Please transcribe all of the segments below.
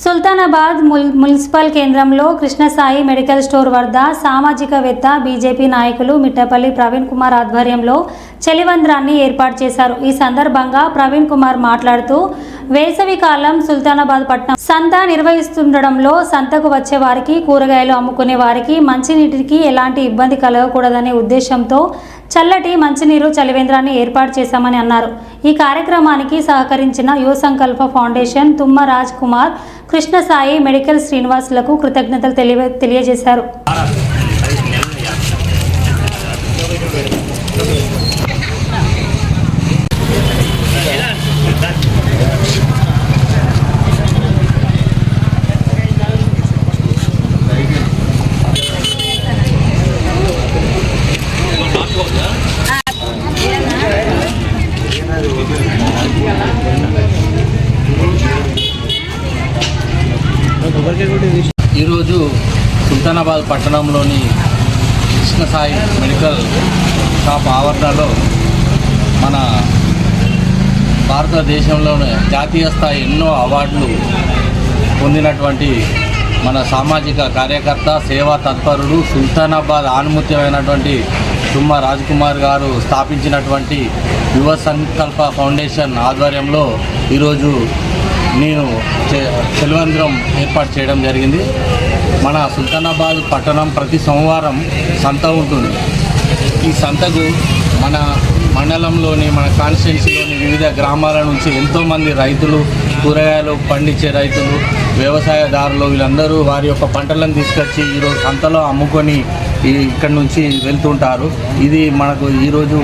Sultanabad municipal కేంద్రంలో Krishnasai medical store వద్ద సామాజికవేత్త BJP నాయకులు మిట్టపల్లి ప్రవీణ్ కుమార్ ఆధ్వర్యంలో చలివంద్రాన్ని ఏర్పాటు చేశారు. ఈ సందర్భంగా ప్రవీణ్ కుమార్ మాట్లాడుతూ వేసవి కాలం సుల్తానాబాద్ పట్టణం సంత నిర్వహిస్తుండడంలో సంతకు వచ్చే వారికి కూరగాయలు అమ్ముకునే వారికి మంచినీటికి ఎలాంటి ఇబ్బంది కలగకూడదనే ఉద్దేశంతో చల్లటి మంచినీరు చలివేంద్రాన్ని ఏర్పాటు చేశామని అన్నారు. ఈ కార్యక్రమానికి సహకరించిన యువ సంకల్ప ఫౌండేషన్ తుమ్మ రాజ్ కుమార్ కృష్ణసాయి మెడికల్ శ్రీనివాసులకు కృతజ్ఞతలు తెలియ తెలియజేశారు. ఈరోజు సుల్తానాబాద్ పట్టణంలోని కృష్ణసాయి మెడికల్ షాప్ ఆవరణలో మన భారతదేశంలోనే జాతీయ స్థాయి ఎన్నో అవార్డులు పొందినటువంటి మన సామాజిక కార్యకర్త సేవా తత్పరుడు సుల్తానాబాద్ ఆనుమత్యమైనటువంటి తుమ్మ రాజ్కుమార్ గారు స్థాపించినటువంటి యువ సంకల్ప ఫౌండేషన్ ఆధ్వర్యంలో ఈరోజు నేను చె- ఏర్పాటు చేయడం జరిగింది. మన సుల్తానాబాద్ పట్టణం ప్రతి సోమవారం సంత ఉంటుంది. ఈ సంతకు మన మండలంలోని మన కాన్స్టిట్యున్సీలోని వివిధ గ్రామాల నుంచి ఎంతోమంది రైతులు కూరగాయలు పండించే రైతులు వ్యవసాయదారులు వీళ్ళందరూ వారి యొక్క పంటలను తీసుకొచ్చి ఈరోజు సంతలో అమ్ముకొని ఇక్కడ నుంచి వెళ్తుంటారు. ఇది మనకు ఈరోజు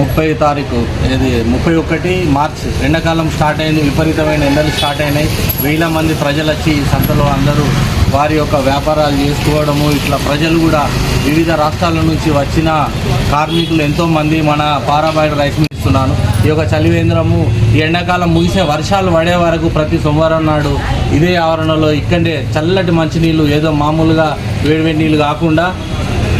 ముప్పై తారీఖు ఇది ముప్పై ఒకటి మార్చ్. ఎండాకాలం స్టార్ట్ అయింది విపరీతమైన ఎండలు స్టార్ట్ అయినాయి. వేల మంది ప్రజలు వచ్చి ఈ సంతలో అందరూ వారి యొక్క వ్యాపారాలు చేసుకోవడము ఇట్లా ప్రజలు కూడా వివిధ రాష్ట్రాల నుంచి వచ్చిన కార్మికులు ఎంతోమంది మన పారాబాయిడ్ రైస్ మిల్ ఈ యొక్క చలివేంద్రము ఈ ఎండాకాలం ముగిసే వర్షాలు పడే వరకు ప్రతి సోమవారం నాడు ఇదే ఆవరణలో ఇక్కడే చల్లటి మంచినీళ్ళు ఏదో మామూలుగా వేడివేడి నీళ్ళు కాకుండా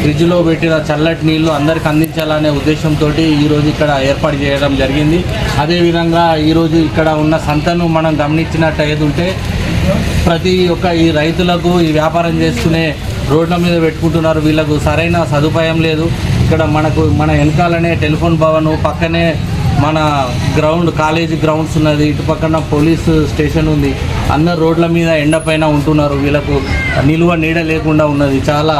ఫ్రిడ్జ్లో పెట్టిన చల్లటి నీళ్ళు అందరికి అందించాలనే ఉద్దేశంతో ఈరోజు ఇక్కడ ఏర్పాటు చేయడం జరిగింది. అదేవిధంగా ఈరోజు ఇక్కడ ఉన్న సంతను మనం గమనించినట్టు ఏదుంటే ప్రతి ఒక్క ఈ రైతులకు ఈ వ్యాపారం చేసుకునే రోడ్ల మీద పెట్టుకుంటున్నారు. వీళ్ళకు సరైన సదుపాయం లేదు. ఇక్కడ మనకు మన వెనకాలనే టెలిఫోన్ భవన్ పక్కనే మన గ్రౌండ్ కాలేజీ గ్రౌండ్స్ ఉన్నది. ఇటు పక్కన పోలీస్ స్టేషన్ ఉంది. అందరు రోడ్ల మీద ఎండ పైన ఉంటున్నారు. వీళ్ళకు నిలువ నీడ లేకుండా ఉన్నది. చాలా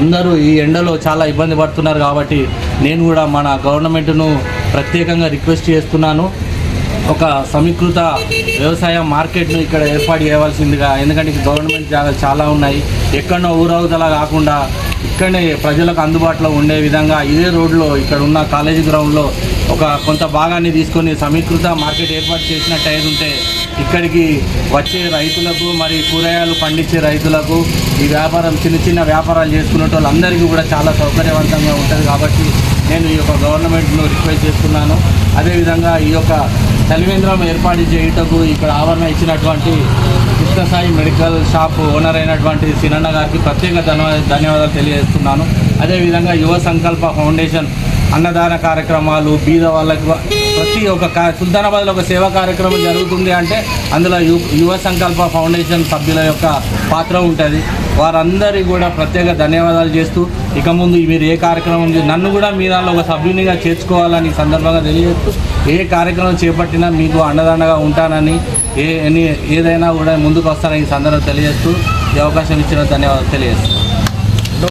అందరూ ఈ ఎండలో చాలా ఇబ్బంది పడుతున్నారు కాబట్టి నేను కూడా మన గవర్నమెంట్ను ప్రత్యేకంగా రిక్వెస్ట్ చేస్తున్నాను. ఒక సమీకృత వ్యవసాయ మార్కెట్ను ఇక్కడ ఏర్పాటు చేయవలసిందిగా. ఎందుకంటే గవర్నమెంట్ జాగాలు చాలా ఉన్నాయి. ఎక్కడో ఊరవతల కాకుండా ఇక్కడనే ప్రజలకు అందుబాటులో ఉండే విధంగా ఇదే రోడ్లో ఇక్కడ ఉన్న కాలేజీ గ్రౌండ్లో ఒక కొంత భాగాన్ని తీసుకొని సమీకృత మార్కెట్ ఏర్పాటు చేసిన టైర్ ఉంటే ఇక్కడికి వచ్చే రైతులకు మరి కూరగాయలు పండించే రైతులకు ఈ వ్యాపారం చిన్న చిన్న వ్యాపారాలు చేసుకునే వాళ్ళందరికీ కూడా చాలా సౌకర్యవంతంగా ఉంటుంది కాబట్టి నేను ఈ యొక్క గవర్నమెంట్ను రిక్వెస్ట్ చేస్తున్నాను. అదేవిధంగా ఈ యొక్క చలివేంద్రం ఏర్పాటు చేయుటకు ఇక్కడ ఆవరణ ఇచ్చినటువంటి కృష్ణసాయి మెడికల్ షాప్ ఓనర్ అయినటువంటి సినన్న గారికి ప్రత్యేక ధన్యవాదాలు తెలియజేస్తున్నాను. అదేవిధంగా యువ సంకల్ప ఫౌండేషన్ అన్నదాన కార్యక్రమాలు బీద వాళ్ళకి ప్రతి ఒక్క సుల్తానాబాద్లో ఒక సేవా కార్యక్రమం జరుగుతుంది అంటే అందులో యు యువ సంకల్ప ఫౌండేషన్ సభ్యుల యొక్క పాత్ర ఉంటుంది. వారందరికీ కూడా ప్రత్యేక ధన్యవాదాలు చేస్తూ ఇక ముందు మీరు ఏ కార్యక్రమం నన్ను కూడా మీ దానిలో ఒక సభ్యునిగా చేర్చుకోవాలని సందర్భంగా తెలియజేస్తూ ఏ కార్యక్రమం చేపట్టినా మీకు అండదండగా ఉంటానని ఏ ఏదైనా కూడా ముందుకు వస్తానని ఈ సందర్భంగా తెలియజేస్తూ ఈ అవకాశం ఇచ్చిన ధన్యవాదాలు తెలియజేస్తాను